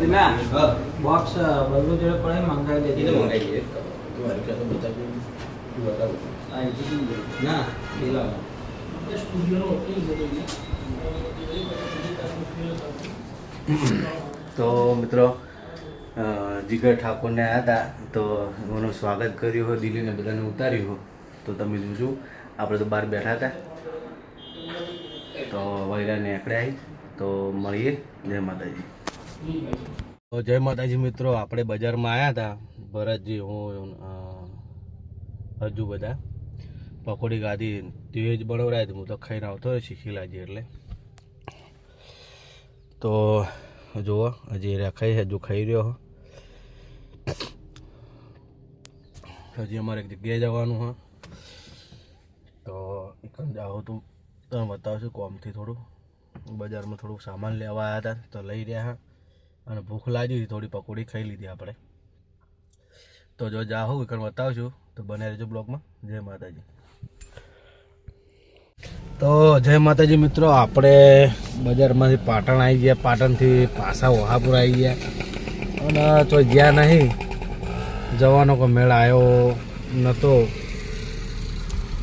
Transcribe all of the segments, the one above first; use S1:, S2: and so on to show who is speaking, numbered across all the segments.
S1: ધીમા બોક્સ બલ્લુ જોડે પડે મંગાવી દેજે.
S2: મંગાવી દઈએ તું પાસે બતાવી દે. તું બતાવ.
S1: આ એજી
S2: ના. પેલા તો મિત્રો જીગર ઠાકોરને આવ્યા હતા તો એમનું સ્વાગત કર્યું હોય દિલ્હીને બધાને ઉતાર્યું હોય તો તમે જોજો. આપણે તો બહાર બેઠા હતા. તો વૈરા નીકળ્યા આવી તો મળીએ. જય માતાજી. તો જય માતાજી મિત્રો, આપણે બજારમાં આવ્યા હતા. ભરતજી, હું હજુ બધા. પકોડી ગાધી તે જ બનાવડાય હું તો ખાઈને આવતો શીખી લાજી એટલે. તો જુઓ, હજી રખાઈ હજુ ખાઈ રહ્યો હજી અમારે એક જગ્યાએ જવાનું હા. તો એક જાઓ તો તમે બતાવશું કોમથી થોડું. બજારમાં થોડુંક સામાન લેવા આવ્યા હતા, તો લઈ રહ્યા હા. અને ભૂખ લાગી હતી થોડી પકોડી ખાઈ લીધી આપણે. તો જો જાહું એકણ બતાવશું તો બને રહેજો બ્લોગમાં. જય માતાજી. તો જય માતાજી મિત્રો, આપણે બજારમાંથી પાટણ આવી ગયા. પાટણથી પાછા વહાપુર આવી ગયા. અને તો જ્યાં નહીં, જવાનો કોઈ મેળ આવ્યો નહોતો.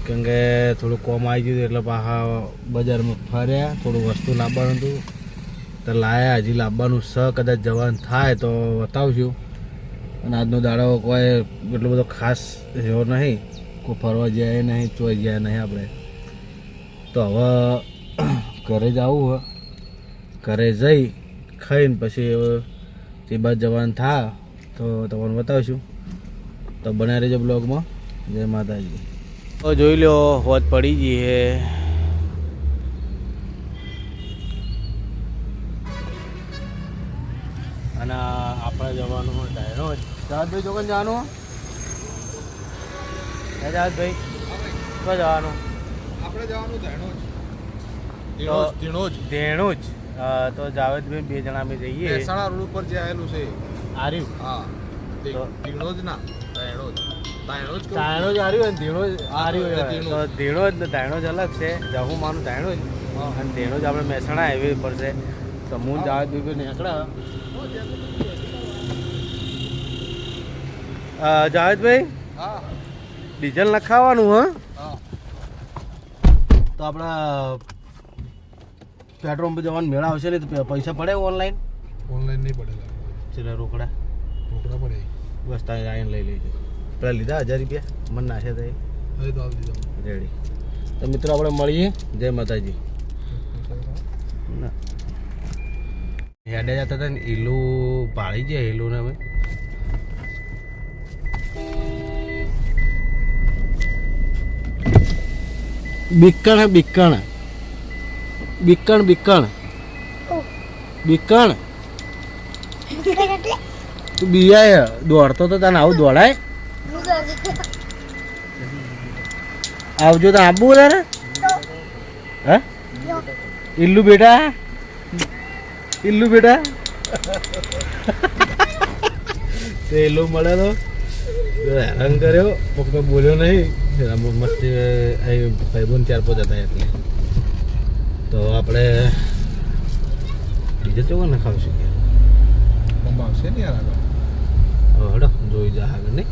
S2: કેમ કે થોડું કોમ આવી ગયું એટલે પાછા બજારમાં ફર્યા. થોડું વસ્તુ લાવવાનું હતું. તો લાયા હજી લાવવાનું સ કદાચ જવાનું થાય તો બતાવશું. અને આજનો દાડો કોઈ એટલો બધો ખાસ એવો નહીં. કોઈ ફરવા જાય નહીં ચોઈ જાય નહીં આપણે. તો હવે ઘરે જવું હોય ઘરે જઈ ખાઈને પછી તે બાદ જવાનું થાય તો તમને બતાવશું. તો બનાવી રહેજો બ્લોગમાં. જય માતાજી. જોઈ લો હોત પડી ગઈ હે. અને આપણે જવાનું ડાયરો. જહાજભાઈ ચોકન જવાનું? જહાજભાઈ ક્યાં જવાનું.
S3: આપણે જવાનું ધેણોજ
S2: તો-
S3: ધીણોજ
S2: જાવેદભાઈ બે જણા અમે જઈએ.
S3: મહેસાણા રોડ ઉપર જે આવેલું છે.
S2: આર્યું.
S3: હા. ધીણોજ ના ધેણોજ ધેણોજ
S2: આર્યું અને
S3: તો
S2: ને અલગ છે. જહું માનું ધાણો અને ધીણો જ આપણે મહેસાણા હાઈવે પર છે. તો હું જાવેદભાઈ નીકળ્યા. જાવેદભાઈ?
S3: હા.
S2: ડીઝલ નખાવાનું હા? તો આપણા પેટ્રોલ પંપ જવાનું મેળા આવશે ને તો પૈસા પડે ઓનલાઈન?
S3: ઓનલાઈન નહીં પડે
S2: છે રોકડા.
S3: રોકડા પડે.
S2: બસ તારે આવીને લઈ લેજો. પેલા લીધા હજાર રૂપિયા? મને
S3: નાખે તો
S2: રેડી તો મિત્રો આપણે મળીએ. જય માતાજી. ના. હેડે જતા હતા ને ઈલું પાડી જાય ઈલું ને અમે. બિક્કણ બિકણ. બિકણ બિકણ. બિકણ. બીયા તું બિયાય દોડતો તો તને આવું દોડાય? આવજો તો આબુ તારે હે? ઇલ્લુ બેટા? ઇલ્લુ બેટા? તો ઇલ્લુ મળે તો હેરાન કર્યો. કોક બોલ્યો નહીં. મસ્તી અહીં ભાઈબંધ ચાર પાંચ હતા એટલે. તો આપણે બીજે તો કોને ખાવશું કે?
S3: પંપ આવશે ને યાર આગળ.
S2: હડો જોઈ જા આગળ નહીં?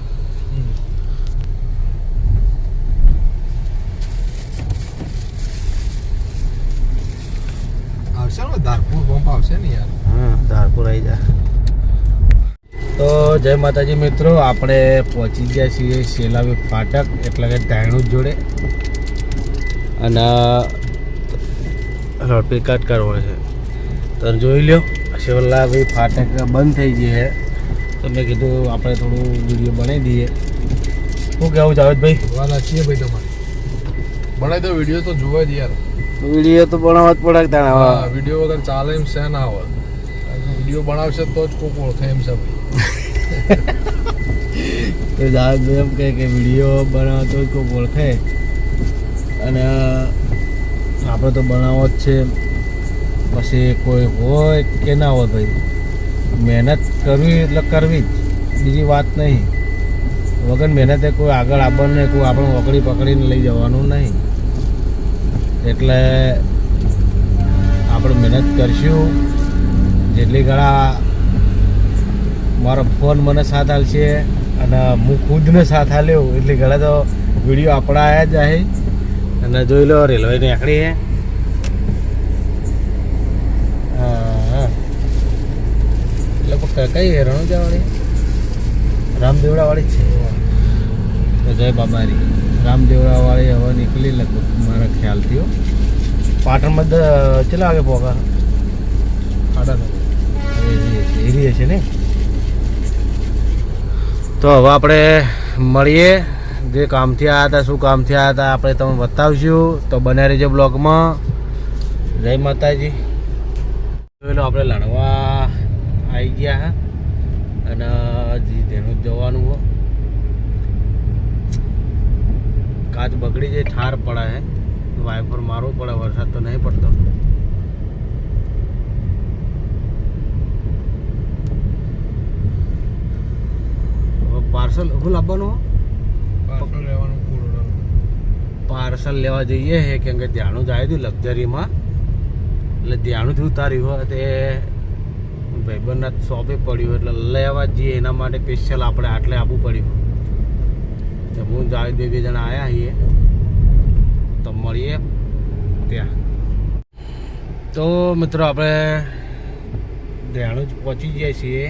S3: આવશે ને ધારપુર પંપ આવશે ને યાર.
S2: હા ધારપુર આવી જા. તો જય માતાજી મિત્રો આપણે પહોંચી ગયા છીએ શેલાવી ફાટક એટલે કે ધાયણું જોડે. અને રડપી કટ કરવો છે. તો જોઈ લ્યો શેલાવી ફાટક બંધ થઈ ગઈ છે. તો મેં કીધું આપણે થોડું વીડિયો બનાવી દઈએ. શું કહેવું જાવેદભાઈ
S3: વાત છીએ ભાઈ તમારે. બનાવી દો વીડિયો તો જોવા જ યાર.
S2: વીડિયો તો બનાવવા જ પડે તાણે
S3: વીડિયો વગર ચાલે એમ છે ના હોય વીડિયો બનાવશે તો જ કોક ઓળખે એમ છે ભાઈ.
S2: તો જાવેદભાઈ એમ કહે કે વીડિયો બનાવતો જ કોઈ ઓળખે. અને આપણે તો બનાવવો જ છે. પછી કોઈ હોય કે ના હોય ભાઈ. મહેનત કરવી એટલે કરવી જ. બીજી વાત નહીં. વગર મહેનતે કોઈ આગળ આપણને કોઈ આપણે વકડી પકડીને લઈ જવાનું નહીં. એટલે આપણે મહેનત કરશું. જેટલી ઘણા મારો ફોન મને સાથ આલશે અને હું ખુદને સાથ આલ્યો એટલે ઘણા તો વીડિયો આપણા આવ્યા જ આહે અને જોઈ લો રેલવે નીકળી હે એટલે કઈ રણુજા વાળી રામદેવડા વાળી છે જય બાબારી રામદેવડા વાળી હવે નીકળી લગભગ મારા ખ્યાલથી હો. પાટણમાં કેટલા વાગે પોગા
S3: સાડા નવ
S2: એરી હશે ને તો હવે આપણે મળીએ. જે કામથી આવ્યા હતા, શું કામથી આવ્યા હતા, આપણે તમને બતાવશું. તો બને રહેજો બ્લોગમાં. જય માતાજી. પેલો આપણે લણવા આવી ગયા હા. અને હજી તેનું જવાનું હો. કાચ બગડી જાય, ઠાર પડે હે. વાઇફર મારવું પડે, વરસાદ તો નહીં પડતો હવે પાર્સલ શું લાવવાનું?
S3: પાર્સલ લેવાનું
S2: પાર્સલ લેવા જઈએ છે કેમ કે ધ્યાનું જાય હતું લક્ઝરીમાં. એટલે ધ્યાનુંથી ઉતાર્યું હોય તે ભાઈબંધના શોપે પડ્યું એટલે લેવા જઈએ. એના માટે સ્પેશિયલ આપણે આટલે આપવું પડ્યું. તો હું જાવેદ બે બે જણા આવ્યા છીએ. તો મળીએ ત્યાં. તો મિત્રો આપણે ધ્યાનું જ પહોંચી ગયા છીએ.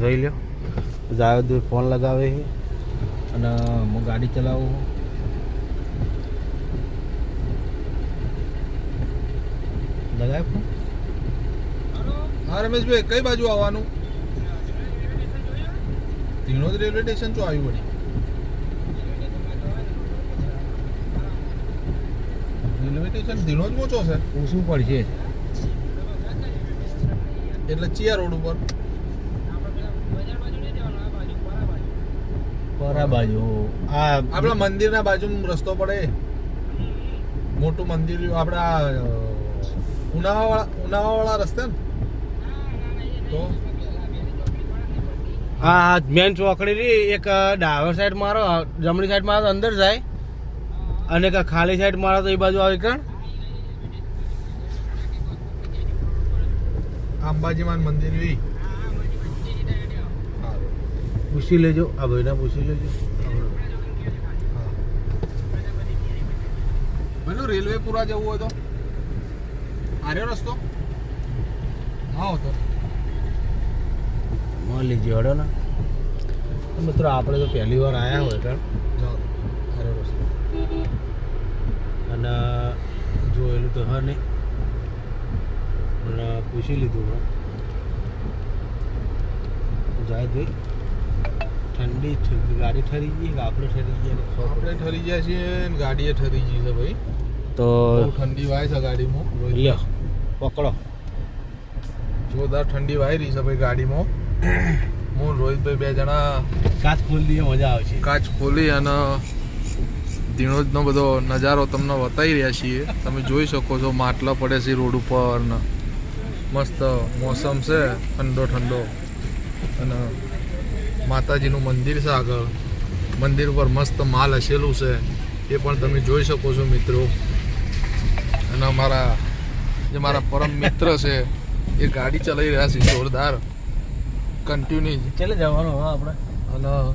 S2: જોઈ લો જાવેદ ફોન લગાવે છે. અને હું ગાડી ચલાવું લગાવે ફોન.
S3: હા રમેશભાઈ કઈ બાજુ આવવાનું? ધીણોદ રેલવે સ્ટેશન ચો આવ્યું વળી? રેલવે સ્ટેશન ધીણોદ મોચો છે?
S2: ઓછું પડશે.
S3: એટલે ચિયા રોડ ઉપર.
S2: પરા બાજુ. આ
S3: આપણા મંદિરના બાજુમાં રસ્તો પડે. મોટું મંદિર આપણા ઉનાવાળા ઉનાવાળા રસ્તે ને. તો?
S2: હા મેન ચોકડી રી એક ડાવર સાઈડ મારો જમણી સાઈડ મારો તો અંદર જાય. અને એક ખાલી સાઈડ મારો તો એ બાજુ આવે કણ
S3: અંબાજીમાન મંદિર રી.
S2: પૂછી લેજો આ ભાઈને પૂછી લેજો.
S3: પેલું રેલવે પૂરા જવું હોય તો? આર્યો રસ્તો? હા તો
S2: મળી લેજો હડો ને. મિત્રો આપણે તો પહેલી વાર આવ્યા હોય
S3: જાઓ આર્યો રસ્તો.
S2: અને જોયેલું તો હા નહીં. અને પૂછી લીધું હા. જાય ભાઈ ઠંડી ગાડી ઠરી ગઈ આપણે ઠરી ગયા?
S3: આપણે ઠરી ગયા છીએ ને ગાડીએ ઠરી ગઈ છે ભાઈ.
S2: તો
S3: ઠંડી વાય છે ગાડીમાં.
S2: લ્યો પકડો.
S3: જોરદાર ઠંડી વાય રહી છે ભાઈ ગાડીમાં. હું રોહિતભાઈ બે જણા
S2: કાચ ખોલી દઈએ મજા આવશે
S3: કાચ ખોલી અને ધીણોજનો બધો નજારો તમને બતાવી રહ્યા છીએ. તમે જોઈ શકો છો માટલા પડે છે રોડ ઉપર ને. મસ્ત મોસમ છે ઠંડો ઠંડો. અને માતાજીનું મંદિર છે આગળ. મંદિર ઉપર મસ્ત માલ હસેલું છે. એ પણ તમે જોઈ શકો છો મિત્રો. અને અમારા જે મારા પરમ મિત્ર છે એ ગાડી ચલાવી રહ્યા છે જોરદાર. કન્ટિન્યુ
S2: ચાલે જવાનું હવે આપણે?
S3: અને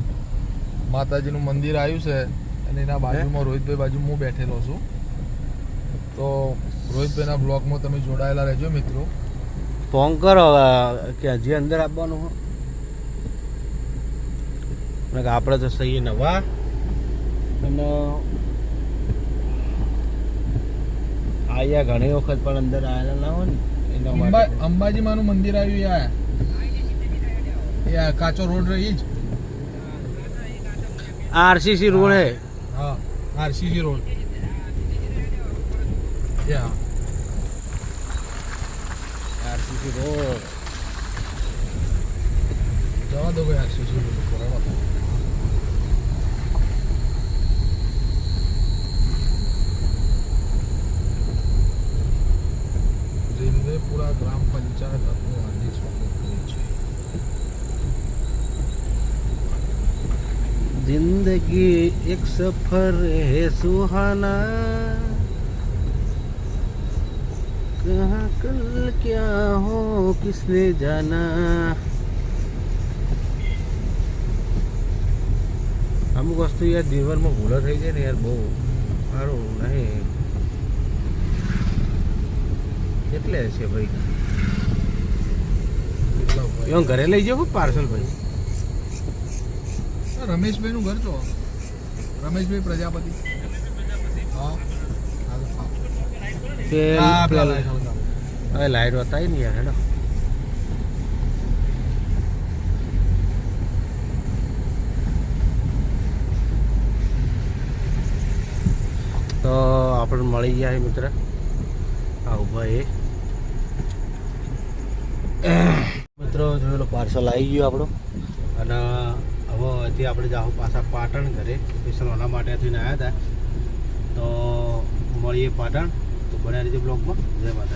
S3: માતાજીનું મંદિર આવ્યું છે અને એના બાજુમાં રોહિતભાઈ બાજુ હું બેઠેલો છું. તો રોહિતભાઈના બ્લોગમાં તમે જોડાયેલા રહેજો મિત્રો.
S2: ફોન કરો હવે કે હજી અંદર આપવાનું આપણે તો સહી નવા અને આયા ઘણી વખત પણ અંદર આવેલા ના હોય ને એના
S3: અંબા
S2: માટે.
S3: અંબાજીમાનું મંદિર આવ્યું યા એ કાચો રોડ રહી જ.
S2: આરસીસી રોડ હે.
S3: હા RCC road. Yeah.
S2: RCC road.
S3: જવા દો ભાઈ આરસીસી રોડ
S2: એક સફર હે સુહાના. કહા કલ ક્યા હો કિસને જાના. અમુક વસ્તુ યાર જીવનમાં ભૂલો થઈ જાય ને યાર બહુ સારું નહીં. કેટલે છે ભાઈ? ઘરે લઈ જાવ પાર્સલ ભાઈ
S3: રમેશભાઈ નું ઘર તો. રમેશભાઈ પ્રજાપતિ. હા. હા,
S2: લાઈટ બતાવી ને યાર હેડો. તો આપણે મળી ગયા મિત્ર. આ ઊભા એ. મિત્રો જોયેલો પાર્સલ આવી ગયું આપણું. અને હવે હજી આપણે જાહું પાછા પાટણ ઘરે. સ્પેશિયલ ઓના માટે થઈને આવ્યા હતા. તો મળીએ પાટણ. તો બન્યા રીતે બ્લોગમાં. જય માતાજી.